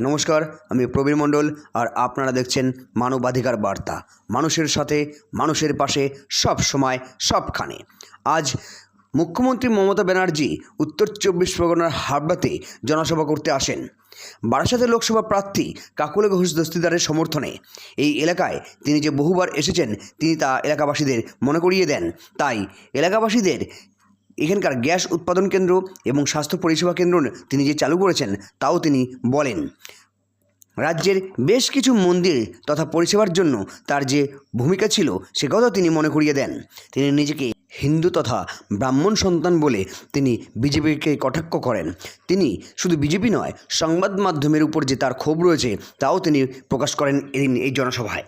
নমস্কার, আমি প্রবীর মণ্ডল আর আপনারা দেখছেন মানবাধিকার বার্তা। মানুষের সাথে, মানুষের পাশে, সব সময়, সবখানে। আজ মুখ্যমন্ত্রী মমতা ব্যানার্জি উত্তর চব্বিশ পরগনার হাবড়াতে জনসভা করতে আসেন। বারাসাতের লোকসভা প্রার্থী কাকুলে ঘোষ দস্তিদারের সমর্থনে। এই এলাকায় তিনি যে বহুবার এসেছেন, তিনি তা এলাকাবাসীদের মনে করিয়ে দেন। তাই এলাকাবাসীদের এখানকার গ্যাস উৎপাদন কেন্দ্র এবং স্বাস্থ্য পরিষেবা কেন্দ্র তিনি যে চালু করেছেন, তাও তিনি বলেন। রাজ্যের বেশ কিছু মন্দির তথা পরিষেবার জন্য তার যে ভূমিকা ছিল সে কথা তিনি মনে করিয়ে দেন। তিনি নিজেকে হিন্দু তথা ব্রাহ্মণ সন্তান বলে তিনি বিজেপিকে কটাক্ষ করেন। তিনি শুধু বিজেপি নয়, সংবাদ মাধ্যমের উপর যে তার ক্ষোভ রয়েছে, তাও তিনি প্রকাশ করেন এদিন এই জনসভায়।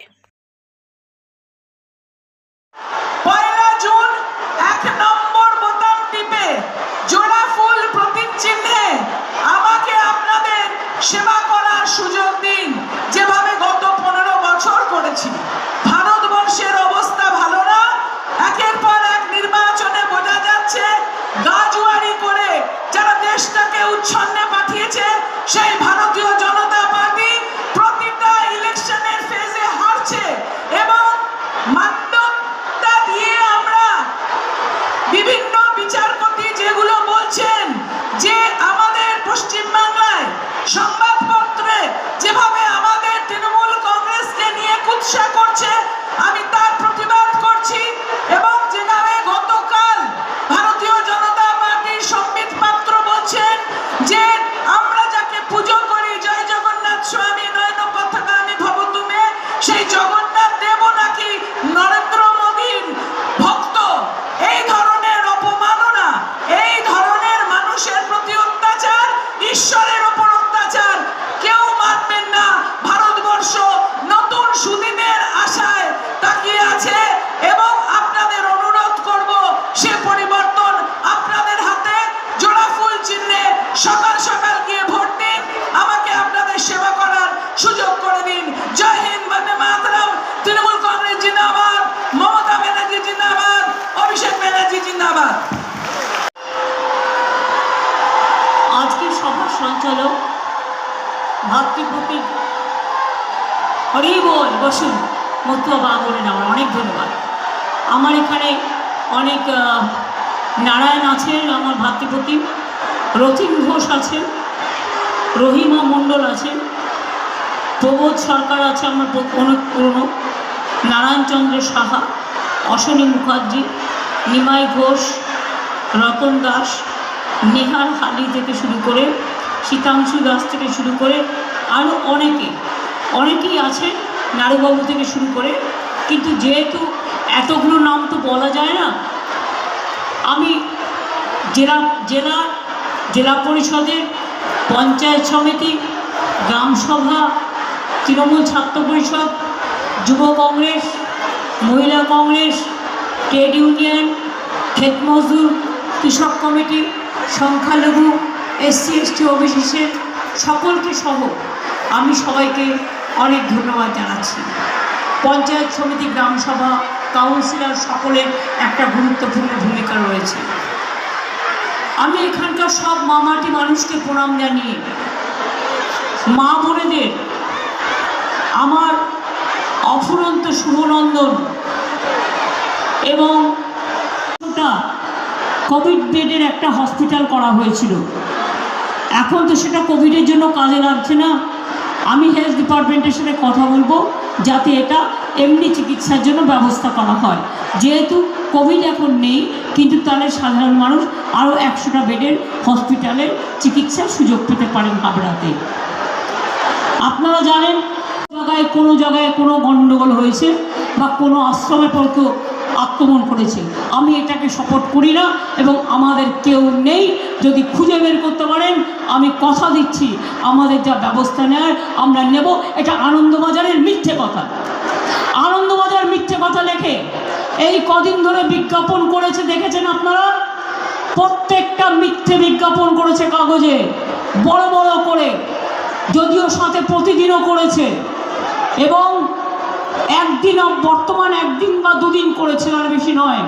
ভাতৃপ্রতি হরি বল বসুন, মতুয়া বা বলেন আমার অনেক ধন্যবাদ। আমার এখানে অনেক নারায়ণ আছেন, আমার ভাতৃপ্রতি রতিন ঘোষ আছেন, রহিমা মণ্ডল আছেন, প্রবোধ সরকার আছে আমার অনেক পুরনো নারায়ণচন্দ্র সাহা অশ্বনী মুখার্জি, নিমাই ঘোষ, রতন দাস, নেহার হালি থেকে শুরু করে শীতাংশু দাস থেকে শুরু করে আরও অনেকে, অনেকেই আছে নারুবাবু থেকে শুরু করে, কিন্তু যেহেতু এতগুলো নাম তো বলা যায় না, আমি জেলা জেলা জেলা পরিষদের পঞ্চায়েত সমিতি, গ্রাম সভা, তৃণমূল ছাত্র পরিষদ, যুব কংগ্রেস, মহিলা কংগ্রেস, ট্রেড ইউনিয়ন, ক্ষেত মজদুর, কৃষক কমিটি, সংখ্যালঘু, এসসি, এসটি ওবিসিসের সকলকে সহ আমি সবাইকে অনেক ধন্যবাদ জানাচ্ছি। পঞ্চায়েত সমিতি, গ্রাম সভা, কাউন্সিলর সকলের একটা গুরুত্বপূর্ণ ভূমিকা রয়েছে। আমি এখানকার সব মামাটি মানুষকে প্রণাম জানিয়ে, মা বোনেদের আমার অফুরন্ত শুভনন্দন এবং কোভিড বেডের একটা হসপিটাল করা হয়েছিল। এখন তো সেটা কোভিডের জন্য কাজে লাগছে না। আমি হেলথ ডিপার্টমেন্টের সাথে কথা বলব, যাতে এটা এমনি চিকিৎসার জন্য ব্যবস্থা করা হয়। যেহেতু কোভিড এখন নেই, কিন্তু তাহলে সাধারণ মানুষ আরও একশোটা বেডের হসপিটালে চিকিৎসার সুযোগ পেতে পারেন হাবড়াতে। আপনারা জানেন জায়গায় কোনো জায়গায় কোনো গণ্ডগোল হয়েছে বা কোনো আশ্রমে পর কেউ আক্রমণ করেছে। আমি এটাকে সাপোর্ট করি না এবং আমাদের কেউ নেই। যদি খুঁজে বের করতে পারেন, আমি কথা দিচ্ছি। আমাদের যা ব্যবস্থা নেয়, আমরা নেব। এটা আনন্দবাজারের মিথ্যে কথা। আনন্দবাজার মিথ্যে কথা লেখে। এই কদিন ধরে বিজ্ঞাপন করেছে, দেখেছেন আপনারা? প্রত্যেকটা মিথ্যে বিজ্ঞাপন করেছে কাগজে। বড় বড় করে। যদিও সাথে প্রতিদিনও করেছে। এবং একদিন বর্তমান একদিন বা দুদিন করেছে আর বেশি নয়।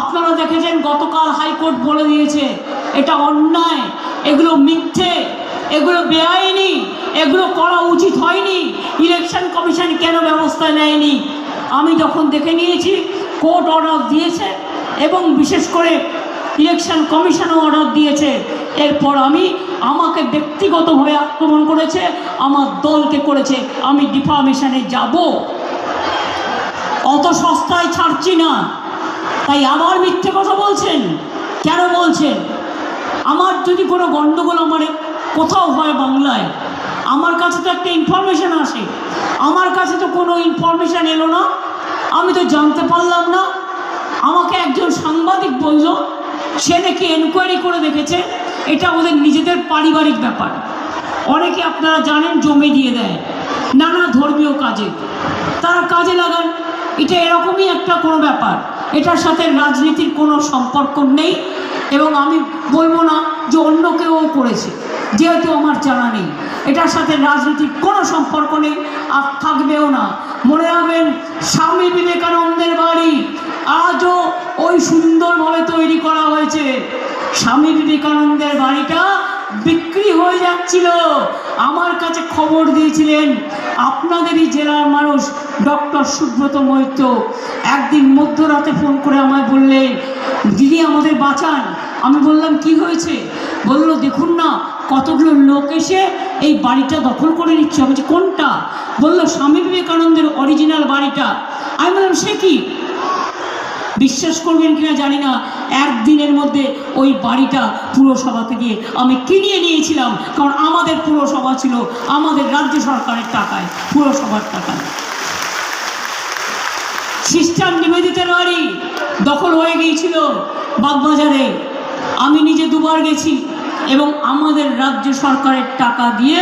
আপনারা দেখেছেন, গতকাল হাইকোর্ট বলে দিয়েছে, এটা অন্যায়, এগুলো মিথ্যে, এগুলো বেআইনি, এগুলো করা উচিত হয়নি, ইলেকশন কমিশন কেন ব্যবস্থা নেয়নি? আমি যখন দেখে নিয়েছি, কোর্ট অর্ডার দিয়েছে, এবং বিশেষ করে ইলেকশন কমিশনও অর্ডার দিয়েছে। এরপর আমি আমাকে ব্যক্তিগতভাবে আক্রমণ করেছে, আমার দলকে করেছে, আমি ডিফার্মেশনে যাব। অত সস্তায় ছাড়ছি না। তাই আবার মিথ্যে কথা বলছেন? কেন বলছেন? আমার যদি কোনো গণ্ডগোল আমার কোথাও হয় বাংলায়, আমার কাছে তো একটা ইনফরমেশান আসে। আমার কাছে তো কোনো ইনফরমেশান এলো না। আমি তো জানতে পারলাম না। আমাকে একজন সাংবাদিক বলল, সে নাকি এনকোয়ারি করে দেখেছে এটা ওদের নিজেদের পারিবারিক ব্যাপার। অনেকে আপনারা জানেন জমি দিয়ে দেয়, নানা ধর্মীয় কাজে। তারা কাজে লাগান, এটা এরকমই একটা কোনো ব্যাপার। এটার সাথে রাজনীতির কোনো সম্পর্ক নেই এবং আমি বলব না যে অন্য কেউ করেছে, যেহেতু আমার জানা নেই। এটার সাথে রাজনীতির কোনো সম্পর্ক নেই, আর থাকবেও না। মনে রাখবেন, স্বামী বিবেকানন্দের বাড়ি আজও ওই সুন্দরভাবে তৈরি করা হয়েছে। স্বামী বিবেকানন্দের বাড়িটা বিক্রি হয়ে যাচ্ছিল। আমার কাছে খবর দিয়েছিলেন, আপনাদেরই জেলার মানুষ ডক্টর সুব্রত মৈত্র। একদিন মধ্যরাতে ফোন করে আমায় বললেন, দিদি, আমাদের বাঁচান। আমি বললাম, কি হয়েছে? বলল, দেখুন না, কতগুলো লোক এসে এই বাড়িটা দখল করে নিচ্ছে। আমি কোনটা? বলল, স্বামী বিবেকানন্দের অরিজিনাল বাড়িটা। আমি বললাম, সে কি? বিশ্বাস করবেন কিনা জানি না। একদিনের মধ্যে ওই বাড়িটা পুরসভাকে দিয়ে আমি কিনিয়ে নিয়েছিলাম। কারণ আমাদের পুরসভা ছিল আমাদের রাজ্য সরকারের টাকায়, পুরসভার টাকায়। সিস্টার নিবেদিতের বাড়ি দখল হয়ে গিয়েছিল বাগবাজারে। আমি নিজে দুবার গেছি এবং আমাদের রাজ্য সরকারের টাকা দিয়ে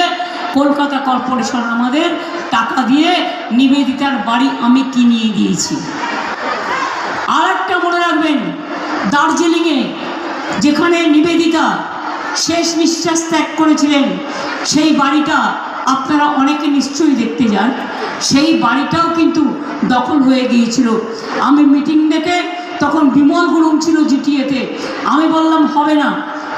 কলকাতা কর্পোরেশন আমাদের টাকা দিয়ে নিবেদিতার বাড়ি আমি কিনিয়ে দিয়েছি। রাখবেন দার্জিলিংয়ে, যেখানে নিবেদিতা শেষ নিঃশ্বাস ত্যাগ করেছিলেন। সেই বাড়িটা আপনারা অনেকে নিশ্চয়ই দেখতে যান। সেই বাড়িটাও কিন্তু দখল হয়ে গিয়েছিল। আমি মিটিং ডেকে তখন বিমল গুরুম ছিল জিটিএতে আমি বললাম, হবে না।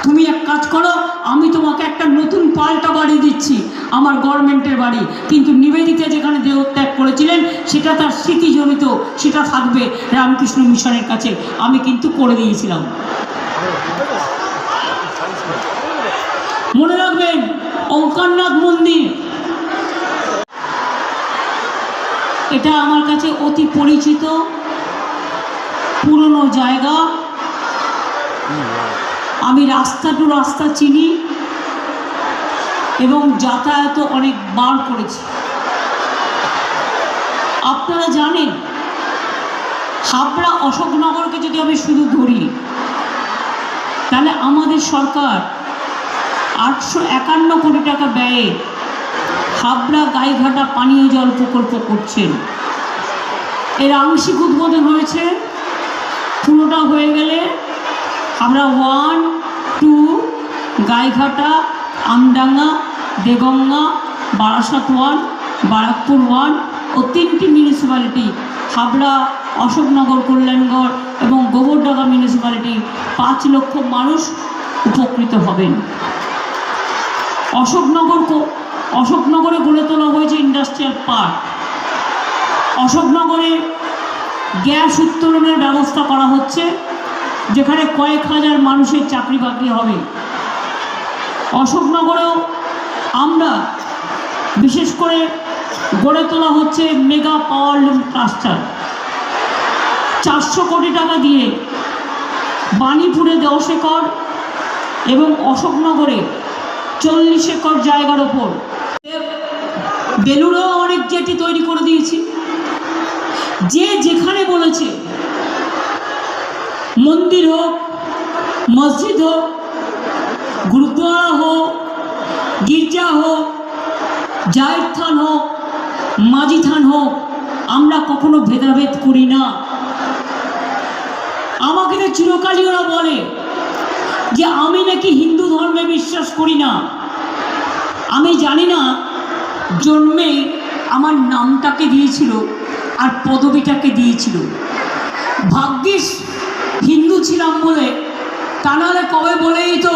তুমি এক কাজ করো, আমি তোমাকে একটা নতুন পাল্টা বাড়ি দিচ্ছি, আমার গভর্নমেন্টের বাড়ি। কিন্তু নিবেদিতা যেখানে দেহত্যাগ করেছিলেন, সেটা তার স্মৃতিজনিত, সেটা থাকবে রামকৃষ্ণ মিশনের কাছে। আমি কিন্তু করে দিয়েছিলাম। মনে রাখবেন, অঙ্কারনাথ মন্দির, এটা আমার কাছে অতি পরিচিত, পুরনো জায়গা। আমি রাস্তা টু রাস্তা চিনি এবং যাতায়াত অনেক বার করেছি। আপনারা জানেন, হাবড়া অশোকনগরকে যদি আমি শুধু ধরি, তাহলে আমাদের সরকার আটশো একান্ন কোটি টাকা ব্যয়ে হাবড়া গাইঘাটা পানীয় জল প্রকল্প করছেন। এর আংশিক উদ্বোধন হয়েছে, পুরোটা হয়ে গেলে আমরা one two Gaighata, Amdanga, Deganga, Barasat one, Barrackpore one ও তিনটি মিউনিসিপ্যালিটি হাবড়া, অশোকনগর, কল্যাণগড় এবং গোবরডাঙ্গা মিউনিসিপ্যালিটি পাঁচ লক্ষ মানুষ উপকৃত হবেন। অশোকনগর অশোকনগরে গড়ে তোলা হয়েছে ইন্ডাস্ট্রিয়াল পার্ক অশোকনগরে গ্যাস উত্তোলনের ব্যবস্থা করা হচ্ছে। যেখানে কয়েক হাজার মানুষের চাকরি বাকরি হবে। অশোকনগরেও আমরা, বিশেষ করে গড়ে তোলা হচ্ছে মেগা পাওয়ার লুম ক্লাস্টার চারশো কোটি টাকা দিয়ে বাণীপুরে দশ একর এবং অশোকনগরে চল্লিশ একর জায়গার ওপর। বেলুড়েও অনেক জেটি তৈরি করে দিয়েছি। যে যেখানে বলেছে মন্দির হোক, মসজিদ হোক, গুরুদ্বারা হোক, গির্জা হোক জায়ের থান হোক মাঝি থান হোক, আমরা কখনো ভেদাভেদ করি না। আমাকে তো চিরকালই ওরা বলে যে আমি নাকি হিন্দু ধর্মে বিশ্বাস করি না। আমি জানি না, জন্মে আমার নামটাকে দিয়েছিল আর পদবিটাকে দিয়েছিল। ভাগ্যিস হিন্দু ছিলাম বলে। তা নাহলে কবে বলেই তো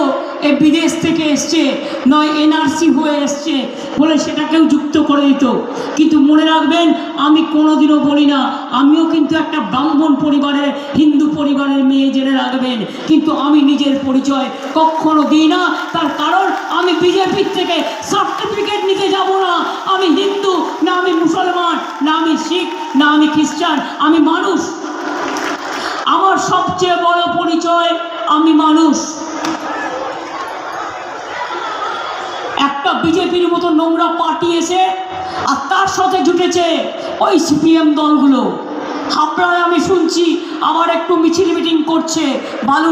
এ বিদেশ থেকে এসছে, নয় এনআরসি হয়ে এসছে বলে সেটাকেও যুক্ত করে দিত। কিন্তু মনে রাখবেন, আমি কোনোদিনও বলি না, আমিও কিন্তু একটা ব্রাহ্মণ পরিবারের, হিন্দু পরিবারের মেয়ে জেনে রাখবেন। কিন্তু আমি নিজের পরিচয় কখনো দিই না, তার কারণ আমি বিজেপির থেকে সার্টিফিকেট নিতে যাব না। আমি হিন্দু, না আমি মুসলমান, না আমি শিখ, না আমি খ্রিস্টান, আমি মানুষ। আমার সবচেয়ে বড় পরিচয়, আমি মানুষ। একটা বিজেপির মতো নোংরা পার্টি এসে, আর তার সাথে জুটেছে ওই সিপিএম দলগুলো। হাবড়ায় আমি শুনছি, আবার একটু মিছিল মিটিং করছে, বালু